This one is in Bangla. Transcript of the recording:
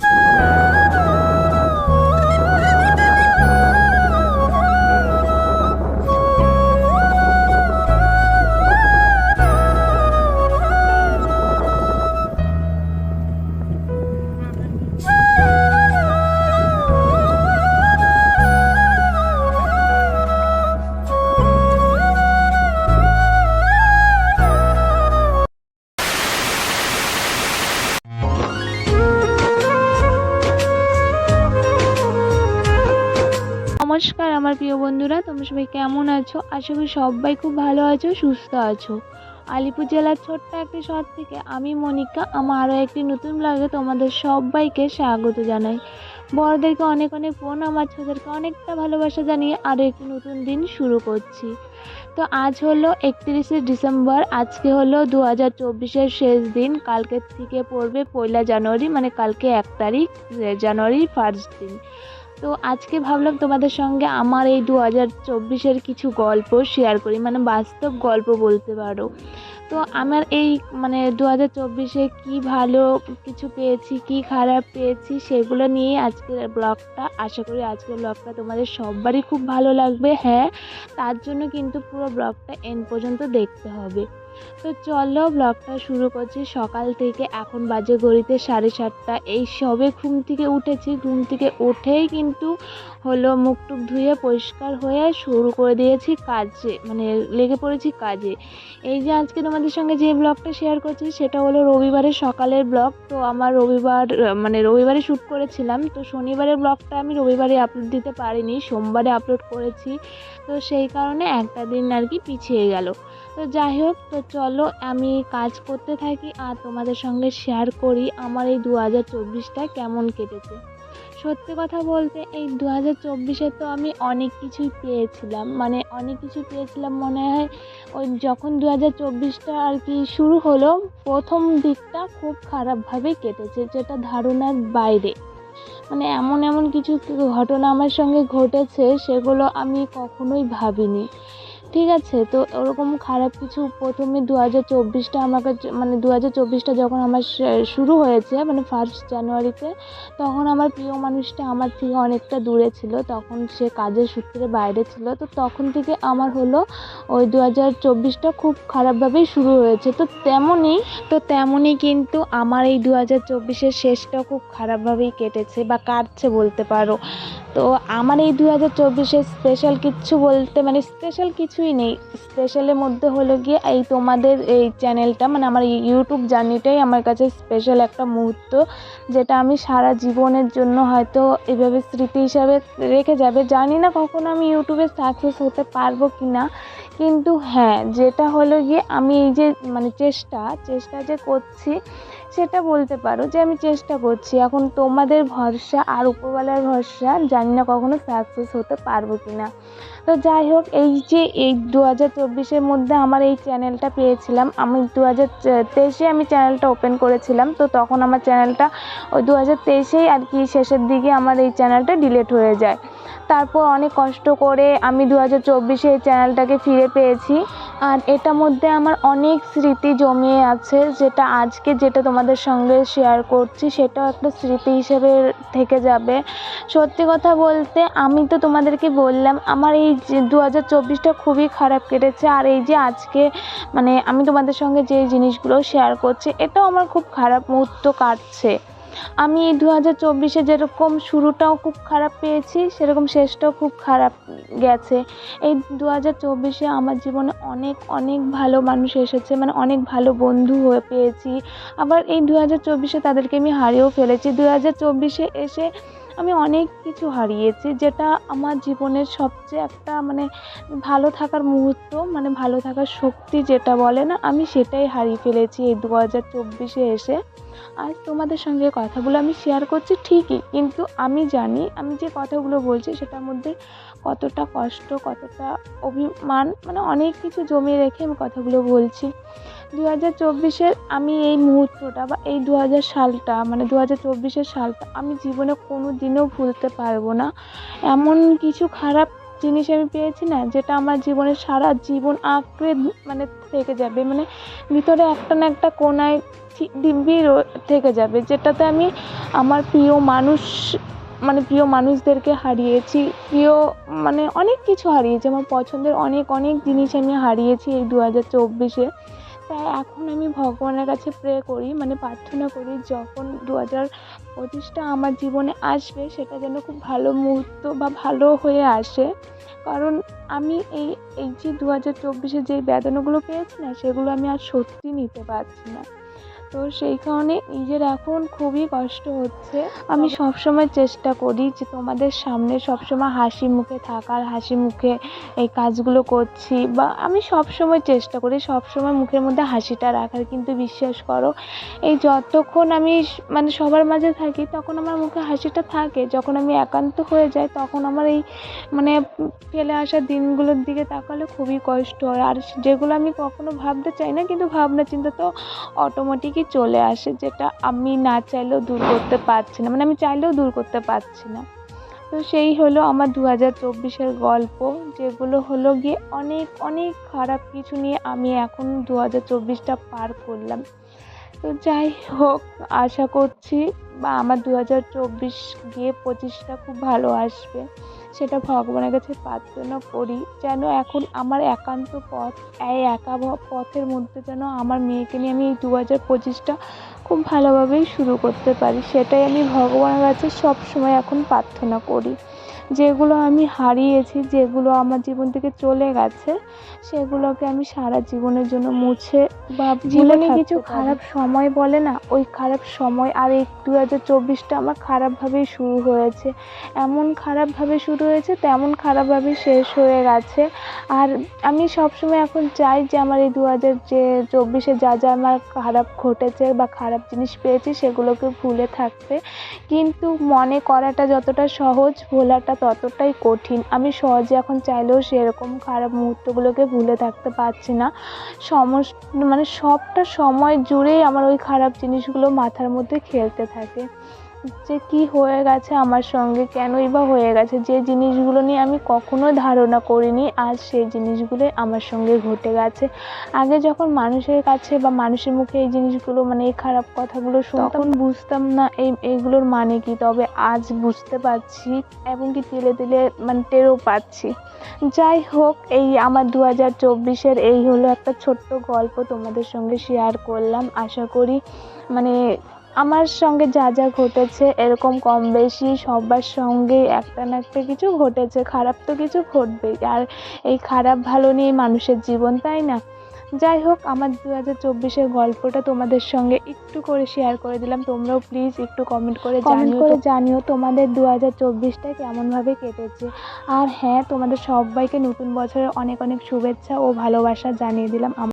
No! নমস্কার আমার প্রিয় বন্ধুরা, তোমরা সবাই কেমন আছো? আশা করি সবাই খুব ভালো আছো, সুস্থ আছো। আলিপুর জেলার ছোট্ট একটি শহর থেকে আমি মনিকা, আমার আরও একটি নতুন ব্লগে তোমাদের সবাইকে স্বাগত জানাই। বড়দেরকে অনেক অনেক ফোন আমার ছোটদেরকে অনেকটা ভালোবাসা জানিয়ে আরও একটি নতুন দিন শুরু করছি। তো আজ হলো একত্রিশে ডিসেম্বর, আজকে হলো দু হাজার চব্বিশের শেষ দিন কালকের থেকে পড়বে পয়লা জানুয়ারি মানে কালকে এক তারিখ জানুয়ারির ফার্স্ট দিন। তো আজকে ভাবলাম তোমাদের সঙ্গে আমার এই দু হাজার চব্বিশের কিছু গল্প শেয়ার করি মানে বাস্তব গল্প বলতে পারো। তো আমার এই মানে দু হাজার চব্বিশে কী ভালো কিছু পেয়েছি, কী খারাপ পেয়েছি, সেগুলো নিয়ে আজকের ব্লগটা, আশা করি আজকের ব্লগটা তোমাদের সবারই খুব ভালো লাগবে। হ্যাঁ তার জন্য কিন্তু পুরো ব্লগটা এন পর্যন্ত দেখতে হবে। তো চলো ব্লগটা শুরু করছি। সকাল থেকে এখন বাজে গড়িতে সাড়ে সাতটা। এই সবে ঘুম থেকে উঠেছি। ঘুম থেকে উঠেই কিন্তু হলো মুখ টুক ধুয়ে পরিষ্কার হয়ে শুরু করে দিয়েছি কাজে মানে লেগে পড়েছি কাজে। এই যে আজকে তোমাদের সঙ্গে যে ব্লগটা শেয়ার করছি, সেটা হলো রবিবারের সকালের ব্লগ। তো আমার রবিবার মানে রবিবারে শ্যুট করেছিলাম। তো শনিবারের ব্লগটা আমি রবিবারে আপলোড দিতে পারিনি, সোমবারে আপলোড করেছি। তো সেই কারণে একটা দিন আর কি পিছিয়ে গেল। তো যাই হোক, তো চলো আমি কাজ করতে থাকি আর তোমাদের সঙ্গে শেয়ার করি আমার এই দু হাজার চব্বিশটা কেমন কেটেছে। সত্যি কথা বলতে এই দু হাজার চব্বিশে তো আমি অনেক কিছুই পেয়েছিলাম মানে অনেক কিছু পেয়েছিলাম মনে হয় ওই যখন দু হাজার চব্বিশটা আর কি শুরু হলো, প্রথম দিকটা খুব খারাপভাবে কেটেছে, যেটা ধারণার বাইরে। মানে এমন এমন কিছু ঘটনা আমার সঙ্গে ঘটেছে, সেগুলো আমি কখনোই ভাবিনি। ঠিক আছে, তো ওরকম খারাপ কিছু প্রথমে দু হাজার চব্বিশটা আমার কাছে মানে দু হাজার চব্বিশটা যখন আমার শুরু হয়েছে মানে ফার্স্ট জানুয়ারিতে তখন আমার প্রিয় মানুষটা আমার থেকে অনেকটা দূরে ছিল। তখন সে কাজের সূত্রে বাইরে ছিল। তো তখন থেকে আমার হলো ওই দু হাজার চব্বিশটা খুব খারাপভাবেই শুরু হয়েছে। তো তেমনই তো তেমনই কিন্তু আমার এই দু হাজার চব্বিশের শেষটা খুব খারাপভাবেই কেটেছে বা কাটছে বলতে পারো। তো আমার এই দু হাজার চব্বিশে স্পেশাল কিছু বলতে মানে স্পেশাল কিছুই নেই। স্পেশালের মধ্যে হলো গিয়ে এই তোমাদের এই চ্যানেলটা মানে আমার ইউটিউব জার্নিটাই আমার কাছে স্পেশাল একটা মুহূর্ত, যেটা আমি সারা জীবনের জন্য হয়তো এভাবে স্মৃতি হিসাবে রেখে যাবে। জানি না কখনো আমি ইউটিউবে সাকসেস হতে পারব কি না কিন্তু হ্যাঁ যেটা হলো গিয়ে আমি এই যে মানে চেষ্টা চেষ্টা যে করছি সেটা বলতে পারো যে আমি চেষ্টা করছি। এখন তোমাদের ভরসা আর উপরওয়ালার ভরসা জানি না কখনো সাকসেস হতে পারব কি না তো যাই হোক, এই যে এই দু হাজার চব্বিশের মধ্যে আমার এই চ্যানেলটা পেয়েছিলাম। আমি দু হাজার তেইশে আমি চ্যানেলটা ওপেন করেছিলাম। তো তখন আমার চ্যানেলটা ওই দু হাজার তেইশেই আর কি শেষের দিকে আমার এই চ্যানেলটা ডিলেট হয়ে যায়। তারপর অনেক কষ্ট করে আমি দু হাজার চব্বিশে এই চ্যানেলটাকে ফিরে পেয়েছি। আর এটার মধ্যে আমার অনেক স্মৃতি জমিয়ে আছে, যেটা আজকে যেটা তোমাদের সঙ্গে শেয়ার করছি, সেটাও একটা স্মৃতি হিসেবে থেকে যাবে। সত্যি কথা বলতে, আমি তো তোমাদেরকে বললাম, আমার এই দু হাজার চব্বিশটা খুবই খারাপ কেটেছে, আর এই যে আজকে মানে আমি তোমাদের সঙ্গে যে জিনিসগুলো শেয়ার করছি, এটাও আমার খুব খারাপ মুহূর্ত কাটছে। আমি এই দু হাজার চব্বিশে যেরকম শুরুটাও খুব খারাপ পেয়েছি, সেরকম শেষটাও খুব খারাপ গেছে। এই দু হাজার চব্বিশে আমার জীবনে অনেক অনেক ভালো মানুষ এসেছে মানে অনেক ভালো বন্ধু হয়ে পেয়েছি। আবার এই দু হাজার চব্বিশে তাদেরকে আমি হারিয়েও ফেলেছি। দু হাজার চব্বিশে এসে আমি অনেক কিছু হারিয়েছি, যেটা আমার জীবনের সবচেয়ে একটা মানে ভালো থাকার মুহূর্ত মানে ভালো থাকার শক্তি যেটা বলে না, আমি সেটাই হারিয়ে ফেলেছি এই দু হাজার চব্বিশে এসে। আর তোমাদের সঙ্গে কথাগুলো আমি শেয়ার করছি ঠিকই, কিন্তু আমি জানি, আমি যে কথাগুলো বলছি সেটার মধ্যে কতটা কষ্ট, কতটা অভিমান মানে অনেক কিছু জমিয়ে রেখে আমি কথাগুলো বলছি। দু হাজার চব্বিশের আমি এই মুহূর্তটা বা এই দু হাজার সালটা মানে দু হাজার চব্বিশের সালটা আমি জীবনে কোনো দিনও ভুলতে পারব না। এমন কিছু খারাপ জিনিস আমি পেয়েছি না, যেটা আমার জীবনে সারা জীবন আঁকড়ে মানে থেকে যাবে। মানে ভিতরে একটা না একটা কোনায় দিব্যি থেকে যাবে, যেটাতে আমি আমার প্রিয় মানুষ মানে প্রিয় মানুষদেরকে হারিয়েছি, প্রিয় মানে অনেক কিছু হারিয়েছি। আমার পছন্দের অনেক অনেক জিনিস আমি হারিয়েছি এই দু হাজার চব্বিশে। তাই এখন আমি ভগবানের কাছে প্রে করি মানে প্রার্থনা করি, যখন দু হাজার পঁচিশটা আমার জীবনে আসবে, সেটা যেন খুব ভালো মুহূর্ত বা ভালো হয়ে আসে। কারণ আমি এই এই যে দু হাজার চব্বিশে যে বেদনাগুলো পেয়েছি না, সেগুলো আমি আর সত্যি নিতে পারছি না। তো সেই কারণে নিজের এখন খুবই কষ্ট হচ্ছে। আমি সবসময় চেষ্টা করি যে তোমাদের সামনে সবসময় হাসি মুখে থাকার হাসি মুখে এই কাজগুলো করছি বা আমি সবসময় চেষ্টা করি সবসময় মুখের মধ্যে হাসিটা রাখার। কিন্তু বিশ্বাস করো এই যতক্ষণ আমি মানে সবার মাঝে থাকি তখন আমার মুখে হাসিটা থাকে। যখন আমি একান্ত হয়ে যাই তখন আমার এই মানে ফেলে আসা দিনগুলোর দিকে তাকালে খুবই কষ্ট হয়। আর যেগুলো আমি কখনো ভাবতে চাই না কিন্তু ভাবনা চিন্তা তো অটোমেটিকই চলে আসে, যেটা আমি না চাইলেও দূর করতে পারছি না। মানে আমি চাইলেও দূর করতে পারছি না। তো সেই হলো আমার দু হাজার চব্বিশের গল্প, যেগুলো হলো গিয়ে অনেক অনেক খারাপ কিছু নিয়ে আমি এখন দু হাজার চব্বিশটা পার করলাম। তো যাই হোক, আশা করছি বা আমার দু হাজার চব্বিশ গিয়ে পঁচিশটা খুব ভালো আসবে। সেটা ভগবানের কাছে প্রার্থনা করি যেন এখন আমার একান্ত পথ, এই একা পথের মধ্যে যেন আমার মেয়েকে নিয়ে আমি এই দু হাজার পঁচিশটা খুব ভালোভাবেই শুরু করতে পারি, সেটাই আমি ভগবানের কাছে সবসময় এখন প্রার্থনা করি। যেগুলো আমি হারিয়েছি যেগুলো আমার জীবন থেকে চলে গেছে সেগুলোকে আমি সারা জীবনের জন্য মুছে বা জীবনে কিছু খারাপ সময় বলে না ওই খারাপ সময় আর এই দু হাজার চব্বিশটা আমার খারাপভাবেই শুরু হয়েছে। এমন খারাপভাবে শুরু হয়েছে তেমন খারাপভাবে শেষ হয়ে গেছে। আর আমি সবসময় এখন চাই যে আমার এই দু হাজার যে চব্বিশে যা যা আমার খারাপ ঘটেছে বা খারাপ জিনিস পেয়েছি সেগুলোকে ভুলে থাকতে। কিন্তু মনে করাটা যতটা সহজ ভোলাটা ততটাই কঠিন। আমি সহজে এখন চাইলেও সেরকম খারাপ মুহূর্তগুলোকে ভুলে থাকতে পারছি না। সমস্ত মানে সবটা সময় জুড়েই আমার ওই খারাপ জিনিসগুলো মাথার মধ্যে খেলতে থাকে। যে কি হয়ে গেছে আমার সঙ্গে কেনই বা হয়ে গেছে? যে জিনিসগুলো নিয়ে আমি কখনো ধারণা করিনি আজ সেই জিনিসগুলোই আমার সঙ্গে ঘটে গেছে। আগে যখন মানুষের কাছে বা মানুষের মুখে এই জিনিসগুলো মানে এই খারাপ কথাগুলো শুনতাম তখন বুঝতাম না এই এইগুলোর মানে কি তবে আজ বুঝতে পারছি এবং কি তিলে তিলে মানে টেরও পাচ্ছি। যাই হোক এই আমার দু হাজার চব্বিশের এই হলো একটা ছোট্ট গল্প তোমাদের সঙ্গে শেয়ার করলাম। আশা করি মানে আমার সঙ্গে যা যা ঘটেছে এরকম কম বেশি সবার সঙ্গে একটা না একটা কিছু ঘটেছে খারাপ তো কিছু ঘটবেই। আর এই খারাপ ভালো নিয়ে মানুষের জীবন তাই না? যাই হোক আমার দু হাজার চব্বিশের গল্পটা তোমাদের সঙ্গে একটু করে শেয়ার করে দিলাম। তোমরাও প্লিজ একটু কমেন্ট করে জানিও করে জানিও তোমাদের দু হাজার চব্বিশটা কেমনভাবে কেটেছে। আর হ্যাঁ তোমাদের সবাইকে নতুন বছরের অনেক অনেক শুভেচ্ছা ও ভালোবাসা জানিয়ে দিলাম।